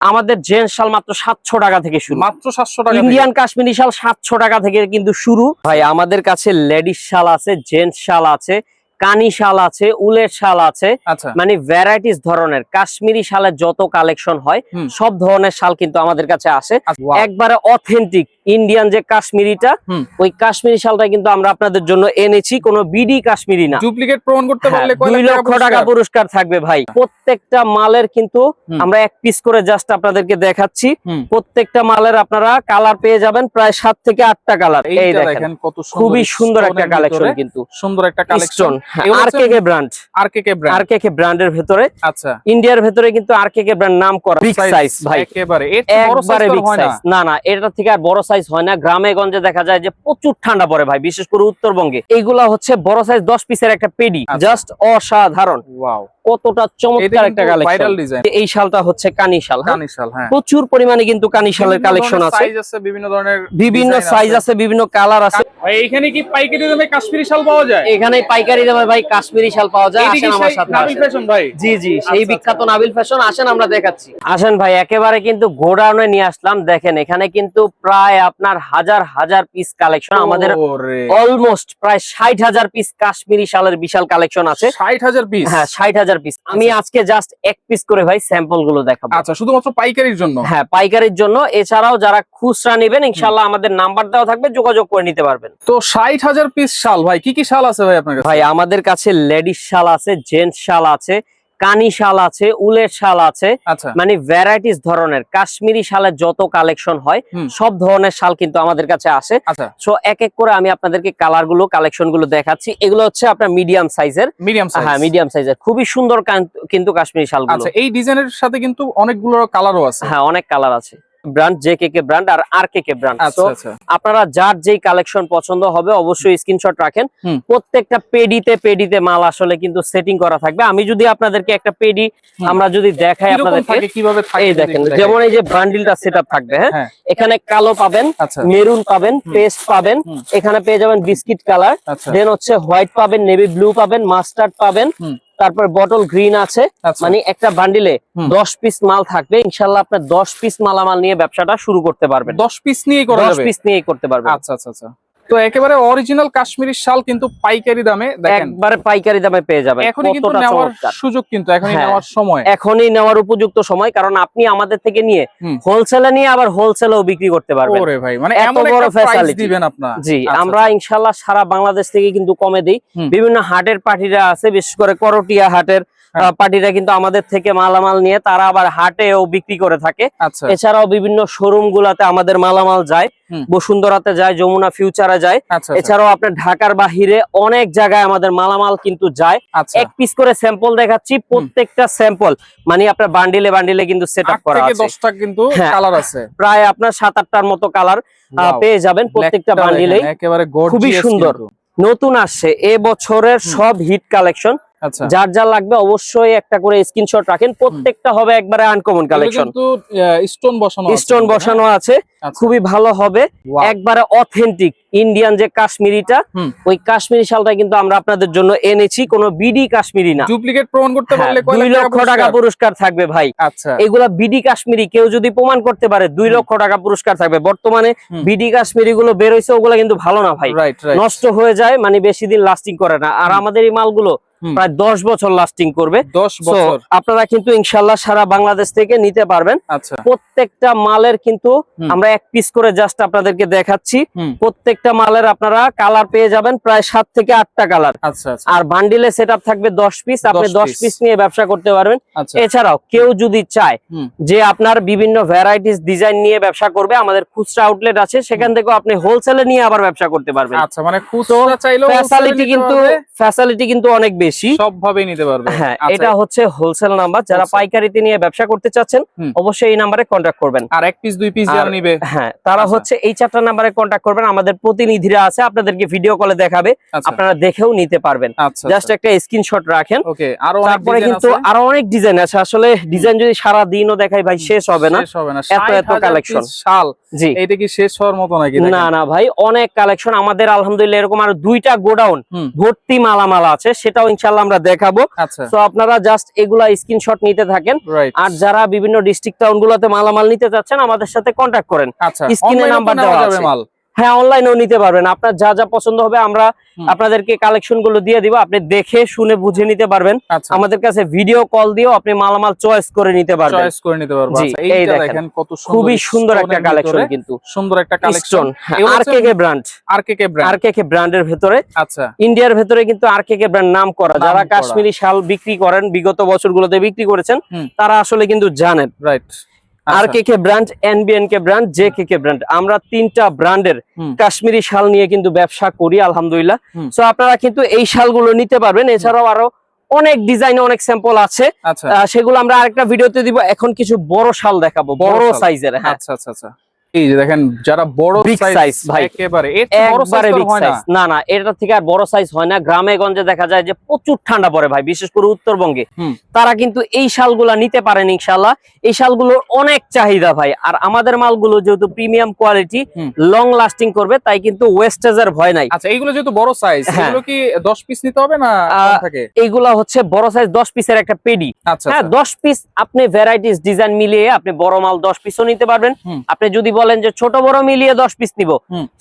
আমাদের জেন্টস শাল মাত্র সাতশো টাকা থেকে শুরু। মাত্র সাতশো টাকা ইন্ডিয়ান কাশ্মীরি শাল সাতশো টাকা থেকে কিন্তু শুরু। ভাই আমাদের কাছে লেডিস শাল আছে জেন্টস শাল আছে। কানি শাল আছে উলের শাল আছে আচ্ছা। মানে ভ্যারাইটিস ধরনের কাশ্মীরি শালের যত কালেকশন হয় সব ধরনের শাল কিন্তু আমাদের কাছে আসে। আচ্ছা, একবারে অথেন্টিক ইন্ডিয়ান যে কাশ্মীরিটা ওই কাশ্মীরি শালটা কিন্তু আমরা আপনাদের জন্য এনেছি কোনো বিডি কাশ্মীরি না। ডুপ্লিকেট প্রমাণ করতে হ্যাঁ, পারলে দুই লক্ষ টাকা পুরস্কার? থাকবে ভাই। প্রত্যেকটা মালের কিন্তু আমরা এক পিস করে জাস্ট আপনাদেরকে দেখাচ্ছি। প্রত্যেকটা মালের আপনারা কালার পেয়ে যাবেন প্রায় সাত থেকে আটটা কালার এই দেখেন। দেখেন কত সুন্দর খুবই সুন্দর একটা কালেকশন কিন্তু। সুন্দর একটা কালেকশন ব্র্যান্ড ব্র্যান্ড ব্র্যান্ডের ভেতরে। আচ্ছা। ইন্ডিয়ার ভেতরে কিন্তু ব্র্যান্ড নাম করা বিগ সাইজ ভাই। একেবারে। এর চেয়ে বড় একবারে বিগ সাইজ না। না এটা থেকে আর বড় সাইজ হয় না। গ্রামে গঞ্জে দেখা যায় যে প্রচুর ঠান্ডা পড়ে ভাই বিশেষ করে উত্তরবঙ্গে। এইগুলা হচ্ছে বড় সাইজ দশ পিসের একটা পেডি। আচ্ছা। জাস্ট অসাধারণ। ওয়াও কতটা চমৎকার একটা কালেকশন এই শালটা হচ্ছে কানি শাল হ্যাঁ? কানিশাল হ্যাঁ। প্রচুর পরিমাণে কিন্তু কানি শালের কালেকশন আছে। সাইজ আছে বিভিন্ন ধরনের বিভিন্ন সাইজ আছে। বিভিন্ন কালার আছে। ভাই এখানে কি পাইকারি দামে কাশ্মীরি শাল পাওয়া যায়? এখানে পাইকারি দামে ভাই কাশ্মীরি শাল পাওয়া যায় আসেন আমার সাথে নাবিল ফ্যাশন ভাই? জি জি সেই আচ্ছা, বিখ্যাত নাবিল ফ্যাশন আসেন আমরা দেখাচ্ছি। আসেন ভাই একেবারে কিন্তু গোডাউনে নিয়ে আসলাম দেখেন এখানে কিন্তু প্রায় আপনার হাজার হাজার পিস কালেকশন আমাদের অলমোস্ট প্রায় ষাট হাজার পিস কাশ্মীরি শালের বিশাল কালেকশন আছে। 60000 পিস হ্যাঁ ষাট হাজার পিস আমি আজকে জাস্ট এক পিস করে ভাই স্যাম্পলগুলো দেখাবো। আচ্ছা শুধুমাত্র পাইকারির জন্য? হ্যাঁ পাইকারির জন্য। এছাড়াও যারা খুচরা নেবেন ইনশাল্লাহ আমাদের নাম্বার দেওয়া থাকবে যোগাযোগ করে নিতে পারবেন। তো 60000 পিস শাল ভাই কি কি শাল আছে ভাই আপনার কাছে? ভাই আমাদের কাছে লেডিস শাল আছে জেন্টস শাল আছে। কানি শাল আছে উলের শাল আছে আচ্ছা। মানে ভ্যারাইটিস ধরনের কাশ্মীরি শালের যত কালেকশন হয় সব ধরনের শাল কিন্তু আমাদের কাছে আসে। সো এক এক করে আমি আপনাদেরকে কালারগুলো কালেকশনগুলো দেখাচ্ছি। এগুলো হচ্ছে আপনার মিডিয়াম সাইজের মিডিয়াম হ্যাঁ মিডিয়াম সাইজের খুবই সুন্দর কিন্তু কাশ্মীরি শাল আচ্ছা এই ডিজাইনের সাথে কিন্তু অনেকগুলো কালারও আছে। হ্যাঁ অনেক কালার আছে। Brand J K K brand আর আর কে কে ব্র্যান্ড আচ্ছা আচ্ছা। আপনারা যার যেই কালেকশন পছন্দ হবে অবশ্যই স্ক্রিনশট রাখেন। প্রত্যেকটা পেডিতে পেডিতে মাল আসলে কিন্তু সেটিং করা থাকবে। আমি যদি আপনাদেরকে একটা পেডি আমরা যদি দেখাই আপনাদেরকে কীভাবে থাকে এই দেখেন যেমন এই যে বান্ডিলটা সেটআপ থাকবে হ্যাঁ? হ্যাঁ। এখানে কালো পাবেন আচ্ছা। মেরুন পাবেন পেস্ট পাবেন এখানে পেয়ে যাবেন বিস্কিট কালার আচ্ছা। দেন হচ্ছে হোয়াইট পাবেন নেভি ব্লু পাবেন মাস্টার্ড পাবেন। তারপর বটল গ্রিন আছে। আচ্ছা। মানে একটা বান্ডিলে দশ পিস মাল থাকবে। ইনশাল্লাহ আপনার দশ পিস মালামাল নিয়ে ব্যবসাটা শুরু করতে পারবেন। 10 পিস নিয়ে দশ পিস নিয়েই করতে পারবেন। আচ্ছা আচ্ছা আচ্ছা। তো একেবারে অরিজিনাল কাশ্মীরি শাল কিন্তু পাইকারি দামে একবারে পাইকারি দামে পেয়ে যাবেন। এখনই কিন্তু নেওয়ার সুযোগ কিন্তু এখনই হ্যাঁ। নেওয়ার সময়। এখনই নেওয়ার উপযুক্ত সময় কারণ আপনি আমাদের থেকে নিয়ে হোলসেলে নিয়ে আবার হোলসেলেও বিক্রি করতে পারবেন। ওরে ভাই মানে এত বড় facility। দিবেন আপনার। জি আচ্ছা, আমরা ইনশাল্লাহ সারা বাংলাদেশ থেকে কিন্তু কমে দিই। বিভিন্ন হাটের পার্টিরা আছে বিশেষ করে করটিয়া হাটের হ্যাঁ। পার্টিরা কিন্তু আমাদের থেকে মালামাল নিয়ে তারা আবার হাটেও বিক্রি করে থাকে। আচ্ছা। এছাড়াও বিভিন্ন শোরুম গুলাতে আমাদের মালামাল যায়। বসুন্ধরাতে যায় যমুনা ফিউচারে যায়। আচ্ছা আচ্ছা, এছাড়াও আপনার ঢাকার বাহিরে অনেক জায়গায় আমাদের মালামাল কিন্তু যায়। আচ্ছা। এক পিস করে স্যাম্পল দেখাচ্ছি প্রত্যেকটা স্যাম্পল মানে আপনার বান্ডিলে বান্ডিলে কিন্তু সেট আপ করা আছে। কিন্তু হ্যাঁ। কালার আছে। প্রায় আপনার সাত আটটার মতো কালার পেয়ে যাবেন প্রত্যেকটা বান্ডিলে একেবারে খুবই সুন্দর। নতুন আসছে এ বছরের সব হিট কালেকশন যার যা লাগবে অবশ্যই একটা করে স্ক্রিনশট রাখেন। প্রত্যেকটা হবে একবারে আনকমন কালেকশন স্টোন বসানো আছে। স্টোন বসানো আছে। হ্যাঁ? আচ্ছা, খুবই ভালো হবে। একবারে অথেন্টিক ইন্ডিয়ান যে কাশ্মীরিটা ওই কাশ্মীরি শালটা কিন্তু আমরা আপনাদের জন্য এনেছি। কোনো বিডি কাশ্মীরি না। ডুপ্লিকেট প্রমাণ করতে হ্যাঁ, পারলে কয় দুই লক্ষ টাকা পুরস্কার? থাকবে ভাই। আচ্ছা। এগুলা বিডি কাশ্মীরি কেউ যদি প্রমাণ করতে পারে দুই লক্ষ টাকা পুরস্কার থাকবে। বর্তমানে বিডি কাশ্মীরি গুলো বের হয়েছে ওগুলা কিন্তু ভালো না ভাই। নষ্ট হয়ে যায় মানে বেশি দিন লাস্টিং করে না। আর আমাদের এই মালগুলো। প্রায় দশ বছর লাস্টিং করবে। দশ বছর। আপনারা কিন্তু ইনশাল্লাহ সারা বাংলাদেশ থেকে নিতে পারবেন। আচ্ছা। প্রত্যেকটা মালের কিন্তু আমরা এক পিস করে জাস্ট আপনাদেরকে দেখাচ্ছি। প্রত্যেকটা মালের আপনারা কালার পেয়ে যাবেন প্রায় সাত থেকে আটটা কালার আচ্ছা আচ্ছা। আর বান্ডিলে সেট থাকবে দশ পিস আপনি দশ পিস নিয়ে ব্যবসা করতে পারবেন। এছাড়াও কেউ যদি চায় যে আপনার বিভিন্ন ভ্যারাইটিস ডিজাইন নিয়ে ব্যবসা করবে আমাদের খুচরা আউটলেট আছে সেখান থেকেও আপনি হোলসেলে নিয়ে আবার ব্যবসা করতে পারবেন। আচ্ছা মানে ফ্যাসিলিটি কিন্তু ফ্যাসিলিটি কিন্তু অনেক বেশি। সব ভাবে নিতে পারবে। হ্যাঁ আচ্ছা, এটা হচ্ছে হোলসেল নাম্বার যারা পাইকারিতে নিয়ে ব্যবসা করতে চাচ্ছেন অবশ্যই এই নাম্বারে কন্ট্যাক্ট করবেন। আর এক পিস দুই পিস যারা নিবে। হ্যাঁ তারা আচ্ছা। হচ্ছে এই চারটা নাম্বারে কন্ট্যাক্ট করবেন। আমাদের প্রতিনিধিরা আছে আপনাদেরকে ভিডিও কলে দেখাবে। আচ্ছা। আপনারা দেখেও নিতে পারবেন। জাস্ট একটা স্ক্রিনশট রাখেন। ওকে আরও তারপরে কিন্তু। আরও অনেক ডিজাইন আছে। আসলে ডিজাইন যদি সারা দিনও দেখাই ভাই শেষ হবে না। এত এত কালেকশন শাল। জি। এইটা কি শেষ হওয়ার মতো নাকি না না ভাই অনেক কালেকশন আমাদের আলহামদুলিল্লাহ এরকম আর দুইটা গোডাউন ভর্তি মালামাল আছে। সেটাও ইনশাল্লাহ আমরা দেখাবো। আচ্ছা। তো আপনারা জাস্ট এগুলা স্ক্রিনশট নিতে থাকেন। আর যারা বিভিন্ন ডিস্ট্রিক্ট টাউন গুলোতে মালামাল নিতে চাচ্ছেন আমাদের সাথে কন্ট্যাক্ট করেন। আচ্ছা। স্ক্রিনে তো নাম্বার দেওয়া আছে। আছে। হ্যাঁ অনলাইনেও নিতে পারবেন। আপনার যা যা পছন্দ হবে আমরা আপনাদেরকে কালেকশনগুলো দিয়ে দিব। আপনি দেখে শুনে বুঝে নিতে পারবেন। আচ্ছা। আমাদের কাছে ভিডিও কল দিয়েও আপনি মালামাল চয়েস করে নিতে পারবেন। চয়েস করে নিতে পারব। জি, আচ্ছা এই দেখেন। কত সুন্দর খুবই সুন্দর একটা কালেকশন কিন্তু। সুন্দর একটা কালেকশন স্টোন এগুলো আর কে কে ব্র্যান্ড আর কে কে আর ব্র্যান্ড কে কে ব্র্যান্ডের ভেতরে। আচ্ছা। ইন্ডিয়ার ভেতরে কিন্তু আর কে কে ব্র্যান্ড নাম করা। যারা কাশ্মীরি শাল বিক্রি করেন বিগত বছরগুলোতে বিক্রি করেছেন তারা আসলে কিন্তু জানেন। Right R K K brand? NBN K brand J K K brand. আমরা তিনটা ব্র্যান্ডের কাশ্মীরি শাল নিয়ে কিন্তু ব্যবসা করি আলহামদুলিল্লাহ। তো সো আপনারা কিন্তু এই শালগুলো নিতে পারবেন। এছাড়াও আরও অনেক ডিজাইন অনেক স্যাম্পল আছে। আচ্ছা। সেগুলো আমরা আরেকটা ভিডিওতে দিব। এখন কিছু বড় শাল দেখাবো বড় বড় সাইজের হ্যাঁ। আচ্ছা আচ্ছা আচ্ছা। এই যে দেখেন যারা বড় সাইজ ভাই। একেবারে বিগ না। সাইজ না না এটা থেকে আর বড় সাইজ হয় না। গ্রামে গঞ্জে দেখা যায় যে প্রচুর ঠান্ডা পড়ে ভাই বিশেষ করে উত্তরবঙ্গে। তারা কিন্তু এই শালগুলা নিতে পারেন এই শালগুলোর অনেক চাহিদা ভাই। আর আমাদের মালগুলো যেহেতু প্রিমিয়াম কোয়ালিটি লং লাস্টিং করবে তাই কিন্তু ওয়েস্টেজের ভয় নাই। আচ্ছা এইগুলো যেহেতু বড় সাইজ হ্যাঁ। এগুলো কি 10 পিস নিতে হবে না থাকে? এইগুলা হচ্ছে বড় সাইজ দশ পিসের একটা পেডি আচ্ছা হ্যাঁ আচ্ছা। দশ পিস আপনি ভ্যারাইটিস ডিজাইন মিলিয়ে আপনি বড় মাল দশ পিসও নিতে পারবেন। আপনি যদি বলেন যে ছোট বড় মিলিয়ে দশ পিস নিব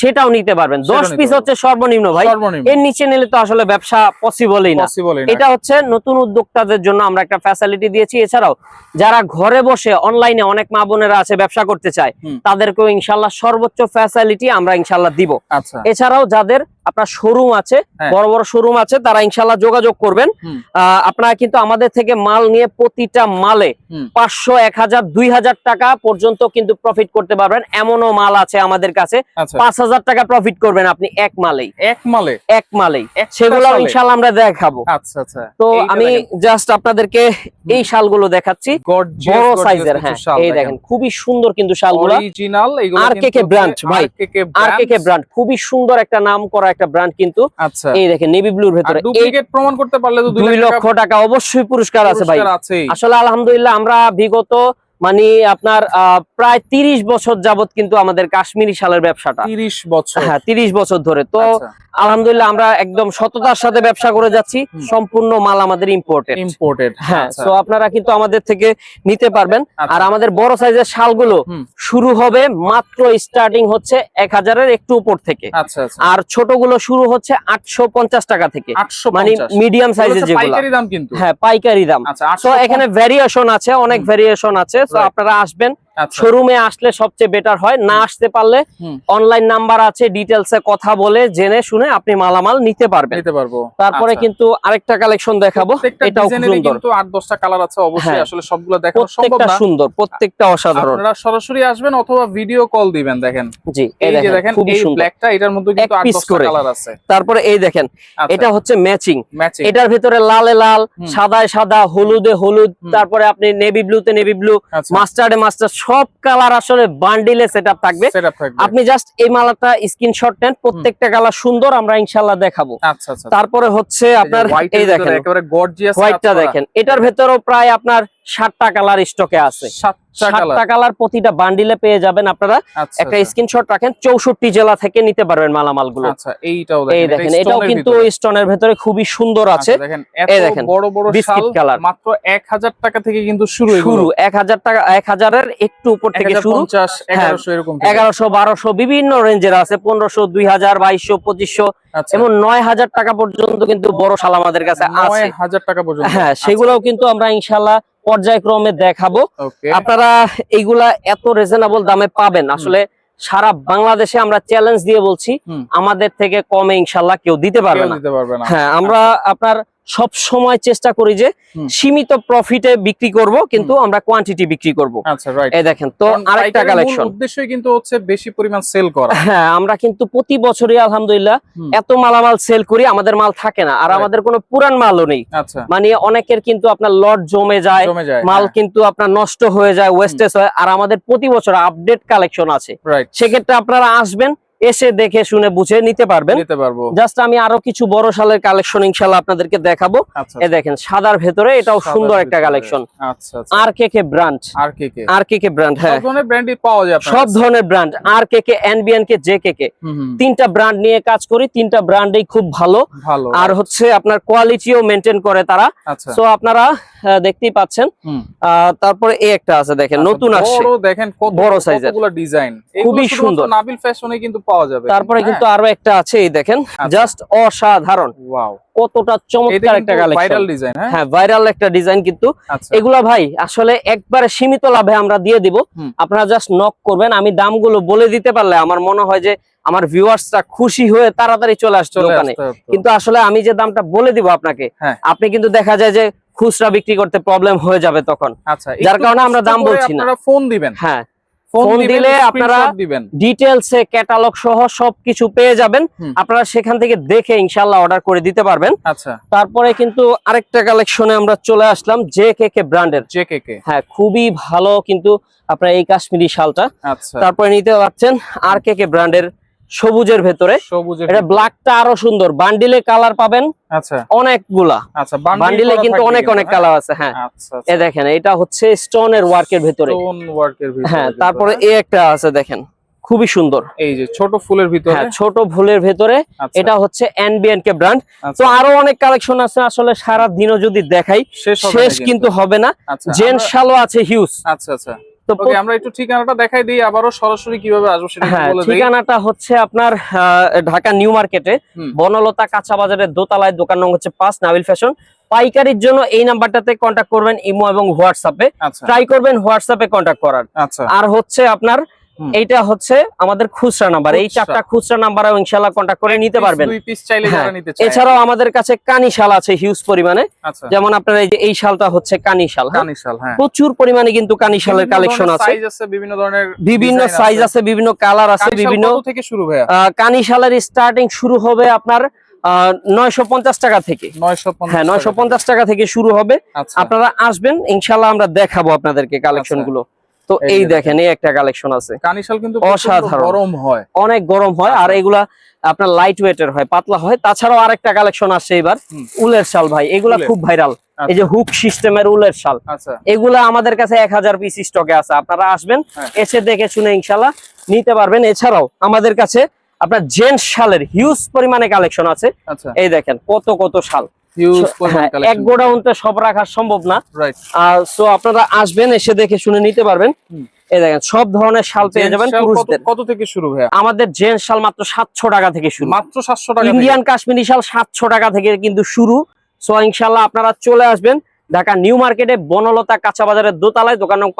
সেটাও নিতে পারবেন। দশ পিস হচ্ছে সর্বনিম্ন ভাই। এর নিচে নিলে তো আসলে ব্যবসা পসিবলই না। এটা হচ্ছে নতুন উদ্যোক্তাদের জন্য আমরা একটা ফ্যাসিলিটি দিয়েছি। এছাড়াও যারা ঘরে বসে অনলাইনে অনেক মা বোনেরা আছে ব্যবসা করতে চায়। তাদেরকেও ইনশাল্লাহ সর্বোচ্চ ফ্যাসিলিটি আমরা ইনশাল্লাহ দিব। আচ্ছা। এছাড়াও যাদের আপনার শোরুম আছে হ্যাঁ। বড় বড় শোরুম আছে তারা ইনশাল্লাহ যোগাযোগ করবেন। আপনারা কিন্তু আমাদের থেকে মাল নিয়ে প্রতিটা মালে পাঁচশো এক হাজার দুই হাজার টাকা পর্যন্ত কিন্তু প্রফিট করতে পারবেন। এমনও মাল আছে আমাদের কাছে। আচ্ছা। পাঁচ হাজার টাকা প্রফিট করবেন আপনি এক মালেই। এক মালে? এক মালেই। সেগুলো শালে? ইনশাল্লাহ আমরা দেখাবো। আচ্ছা আচ্ছা। তো আমি জাস্ট আপনাদেরকে এই শালগুলো দেখাচ্ছি। বড় সাইজের হ্যাঁ। এই দেখেন। খুবই সুন্দর কিন্তু শালগুলো। আর কে কে brand, ভাই। আর কে কে ব্র্যান্ড খুবই সুন্দর একটা নাম করা একটা ব্র্যান্ড কিন্তু আচ্ছা। এই দেখেন নেভি ব্লুর ভেতরে। ডুপ্লিকেট প্রমাণ করতে পারলে তো 2 লক্ষ টাকা অবশ্যই পুরস্কার আছে ভাই। আসলে আলহামদুলিল্লাহ আমরা বিগত মানে আপনার প্রায় তিরিশ বছর যাবত কিন্তু আমাদের কাশ্মীরি শালের ব্যবসাটা। 30 বছর। হ্যাঁ তিরিশ বছর ধরে। তো আচ্ছা। আলহামদুলিল্লাহ আমরা একদম সততার সাথে ব্যবসা করে যাচ্ছি। সম্পূর্ণ মাল আমাদের ইম্পোর্টেড ইম্পোর্টেড হ্যাঁ তো আপনারা কিন্তু আমাদের থেকে নিতে পারবেন। আচ্ছা। আর আমাদের বড় সাইজের শালগুলো শুরু হবে মাত্র স্টার্টিং হচ্ছে এক হাজারের একটু উপর থেকে। আচ্ছা আচ্ছা। আর ছোটগুলো শুরু হচ্ছে আটশো পঞ্চাশ টাকা থেকে। 850 মানে মিডিয়াম সাইজের যেগুলো। হ্যাঁ পাইকারি দাম। আচ্ছা তো এখানে ভ্যারিয়েশন আছে অনেক হুম। ভেরিয়েশন আছে. আপনারা আসবেন শোরুমে আসলে সবচেয়ে বেটার হয়। না আসতে পারলে অনলাইন নাম্বার আছে ডিটেলসে কথা বলে জেনে শুনে আপনি মালামাল নিতে পারবেন। নিতে পারব। তারপরে আচ্ছা। কিন্তু আরেকটা কালেকশন দেখাবো। এটাও সুন্দর। কিন্তু 8 10টা কালার আছে অবশ্যই হ্যাঁ। আসলে সবগুলো দেখানো সম্ভব প্রত্যেকটা না। সুন্দর প্রত্যেকটা অসাধারণ। আপনারা সরাসরি আসবেন অথবা ভিডিও কল দিবেন দেখেন। জি এই দেখেন এই ব্ল্যাকটা এটার মধ্যে কিন্তু এক 8 10টা কালার আছে। তারপরে এই দেখেন এটা হচ্ছে ম্যাচিং এটার ভিতরে লালে লাল। সাদায় সাদা হলুদে হলুদ তারপরে আপনি নেভি ব্লুতে নেভি ব্লু আচ্ছা। মাস্টার্ডে মাস্টার সব কালার আসলে বান্ডিলে সেটআপ থাকবে। থাকবে। আপনি জাস্ট এই মালাটা স্ক্রিনশট নেন প্রত্যেকটা কালার সুন্দর আমরা ইনশাল্লাহ দেখাবো। আচ্ছা আচ্ছা। তারপরে হচ্ছে আপনার এই দেখেন। একেবারে গর্জিয়াস হোয়াইটটা দেখেন। এটার ভেতরেও প্রায় আপনার ষাটটা কালার স্টকে আছে। সাতটা কালার ষাটটা কালার প্রতিটা বান্ডিলে পেয়ে যাবেন আপনারা। আচ্ছা একটা স্ক্রিনশট রাখেন চৌষট্টি জেলা থেকে নিতে পারবেন মালামালগুলো আচ্ছা এই দেখেন এটাও কিন্তু স্টোনের ভেতরে খুবই সুন্দর আছে। আচ্ছা, দেখেন এই দেখেন, বড় বড় বিস্কিট কালার। মাত্র 1000 টাকা থেকে কিন্তু শুরু শুরু এক হাজার টাকা এক হাজারের একটু উপর থেকে শুরু। 1050 1100 এরকম থেকে। এগারোশো বারোশো বিভিন্ন রেঞ্জের আছে পনেরোশো দুই হাজার বাইশশো পঁচিশশো আচ্ছা। এবং নয় হাজার টাকা পর্যন্ত কিন্তু বড় শাল আমাদের কাছে আছে। 9000 টাকা পর্যন্ত। হ্যাঁ সেগুলোও কিন্তু আমরা ইনশাল্লাহ পর্যায়ক্রমে দেখাবো। আপনারা এইগুলা এত রিজনেবল দামে পাবেন। আসলে সারা বাংলাদেশে আমরা চ্যালেঞ্জ দিয়ে বলছি আমাদের থেকে কমে ইনশাল্লাহ কেউ দিতে পারবে না। হ্যাঁ আমরা আপনার সব সময় চেষ্টা করি যে সীমিত প্রফিটে বিক্রি করব কিন্তু আমরা কোয়ান্টিটি বিক্রি করব। আচ্ছা রাইট এই দেখেন তো আরেকটা কালেকশন উদ্দেশ্যই কিন্তু হচ্ছে বেশি পরিমাণ সেল করা। হ্যাঁ আমরা কিন্তু প্রতি বছরই আলহামদুলিল্লাহ হুম। এত মালামাল সেল করি আমাদের মাল থাকে না। আর আমাদের কোনো পুরান মালও নেই। আচ্ছা। মানে অনেকের কিন্তু আপনার লট জমে যায় মাল কিন্তু আপনার নষ্ট হয়ে যায় ওয়েস্টেজ হয়। আর আমাদের প্রতি বছর আপডেট কালেকশন আছে। সেক্ষেত্রে আপনারা আসবেন এসে দেখে শুনে বুঝে নিতে পারবেন। নিতে পারব। জাস্ট আমি আরও কিছু বড় সালের কালেকশন ইনশাল্লাহ আপনাদেরকে দেখাবো। আচ্ছা এ দেখেন সাদার ভেতরে এটাও সুন্দর একটা কালেকশন আচ্ছা আচ্ছা। আর কে কে ব্র্যান্ড আর K K R K K brand হ্যাঁ। সব ধরনের ব্র্যান্ডই পাওয়া যায় সব ধরনের ব্র্যান্ড আর K K NBN K J K K তিনটা ব্র্যান্ড নিয়ে কাজ করি তিনটা ব্র্যান্ডই খুব ভালো। আর হচ্ছে আপনার কোয়ালিটিও মেনটেন করে তারা। আচ্ছা। সো আপনারা দেখতেই পাচ্ছেন। তারপরে এই একটা আছে দেখেন আচ্ছা, নতুন আসছে। দেখেন বড় এর। ডিজাইন খুবই সুন্দর। নাবিল ফ্যাশনে কিন্তু পাওয়া যাবে তারপরে কিন্তু আরও একটা আছে এই দেখেন আচ্ছা। জাস্ট অসাধারণ। ওয়াও কতটা চমৎকার একটা কালেকশন ভাইরাল ডিজাইন হ্যাঁ? হ্যাঁ ভাইরাল একটা ডিজাইন কিন্তু। আচ্ছা। এগুলা ভাই আসলে একবারে সীমিত লাভে আমরা দিয়ে দিব। আপনারা জাস্ট নক করবেন। আমি দামগুলো বলে দিতে পারলে আমার মনে হয় যে আমার ভিউয়ার্সটা খুশি হয়ে তাড়াতাড়ি চলে আসছে দোকানে। কিন্তু আসলে আমি যে দামটা বলে দিব আপনাকে হ্যাঁ। আপনি কিন্তু দেখা যায় যে খুচরা বিক্রি করতে প্রবলেম হয়ে যাবে তখন। আচ্ছা যার কারণে আমরা দাম বলছি না। আপনারা ফোন দিবেন। হ্যাঁ। ফোন দিলে আপনারা ডিটেলসে ক্যাটালগ সহ সবকিছু পেয়ে যাবেন। আপনারা সেখান থেকে দেখে ইনশাল্লাহ অর্ডার করে দিতে পারবেন। আচ্ছা। তারপরে কিন্তু আরেকটা কালেকশনে আমরা চলে আসলাম জে কে কে ব্র্যান্ডের জে কে কে হ্যাঁ খুবই ভালো কিন্তু আপনার এই কাশ্মীরি শালটা। আচ্ছা। তারপরে নিতে পারছেন আর কে কে ব্র্যান্ডের সবুজের ভেতরে। এটা ব্ল্যাকটা আরও সুন্দর। বান্ডিলে কালার পাবেন আচ্ছা। অনেকগুলা। আচ্ছা বান্ডিলে কিন্তু অনেক অনেক কালার আছে হ্যাঁ। আচ্ছা এ দেখেন এটা হচ্ছে স্টোন ওয়ার্কের ভিতরে। হ্যাঁ তারপরে এ একটা আছে দেখেন। খুবই সুন্দর। এই যে ছোট ফুলের ভিতরে? হ্যাঁ ছোট ভুলের ভেতরে। আচ্ছা, এটা হচ্ছে এনবিএন কে ব্র্যান্ড আচ্ছা, তো আরও অনেক কালেকশন আছে আসলে সারা দিনও যদি দেখাই শেষ কিন্তু। হবে না। আচ্ছা জেন্টস শালও আছে হিউজ আচ্ছা আচ্ছা। তো ওকে আমরা একটু ঠিকানাটা দেখাই দিই আবারও সরাসরি কীভাবে আসব সেটা হ্যাঁ বলে দেই। ঠিকানাটা হচ্ছে আপনার ঢাকা নিউ মার্কেটে বনলতা কাঁচা বাজারের দোতলায় দোকান নং হচ্ছে নাবিল ফ্যাশন। পাইকারির জন্য এই নাম্বারটাতে কন্ট্যাক্ট করবেন ইমো এবং হোয়াটসঅ্যাপে। আচ্ছা। ট্রাই করবেন হোয়াটসঅ্যাপে কন্ট্যাক্ট করার। আচ্ছা। আর হচ্ছে আপনার। এইটা হচ্ছে আমাদের খুচরা নাম্বার। এই। চারটা খুচরা নাম্বারও ইনশাল্লাহ কন্ট্যাক্ট করে নিতে পারবেন। হ্যাঁ, এছাড়াও আমাদের কাছে কানি শাল আছে হিউজ পরিমাণে। আচ্ছা। যেমন আপনার এই যে এই শালটা হচ্ছে কানি শাল হ্যাঁ? হ্যাঁ। প্রচুর পরিমাণে কিন্তু কানি শালের বিভিন্ন কালেকশন আছে। বিভিন্ন ধরনের বিভিন্ন সাইজ আছে। বিভিন্ন কালার আছে বিভিন্ন থেকে শুরু আহ, কানি শালের স্টার্টিং শুরু হবে আপনার নয়শো পঞ্চাশ টাকা থেকে। 950 হ্যাঁ নয়শো পঞ্চাশ টাকা থেকে শুরু হবে। আচ্ছা। আপনারা আসবেন ইনশাল্লাহ আমরা দেখাবো আপনাদেরকে কালেকশনগুলো। তো এই দেখেন। এই একটা কালেকশন আছে। কানিশাল কিন্তু অসাধারণ। গরম হয়। অনেক গরম হয় আর আচ্ছা। এগুলা আপনার লাইট ওয়েটের হয় পাতলা হয়। তাছাড়াও আরেকটা কালেকশন আসছে এবার উলের শাল ভাই। এগুলা খুব ভাইরাল আচ্ছা। এই যে হুক সিস্টেমের উলের শাল। আচ্ছা। এগুলা আমাদের কাছে এক হাজার পিস স্টকে আছে। আপনারা আসবেন হ্যাঁ। এসে দেখে শুনে ইনশাল্লাহ নিতে পারবেন। এছাড়াও আমাদের কাছে আপনার জেন্টস শালের হিউজ পরিমাণে কালেকশন আছে। এই দেখেন কত কত শাল। এক গোডাউনতে সব রাখা সম্ভব না। সো আপনারা আসবেন এসে দেখে শুনে নিতে পারবেন। এই দেখেন সব ধরনের শাল পেয়ে যাবেন পুরুষদের। কত থেকে শুরু আমাদের জেন্টস শাল মাত্র সাতশো টাকা থেকে শুরু। মাত্র 700 টাকা ইন্ডিয়ান কাশ্মীরি শাল সাতশো টাকা থেকে কিন্তু শুরু। সো আপনারা চলে আসবেন ঢাকা নিউ মার্কেটে বনলতা কাঁচা বাজারের দোতলায় দোকান নং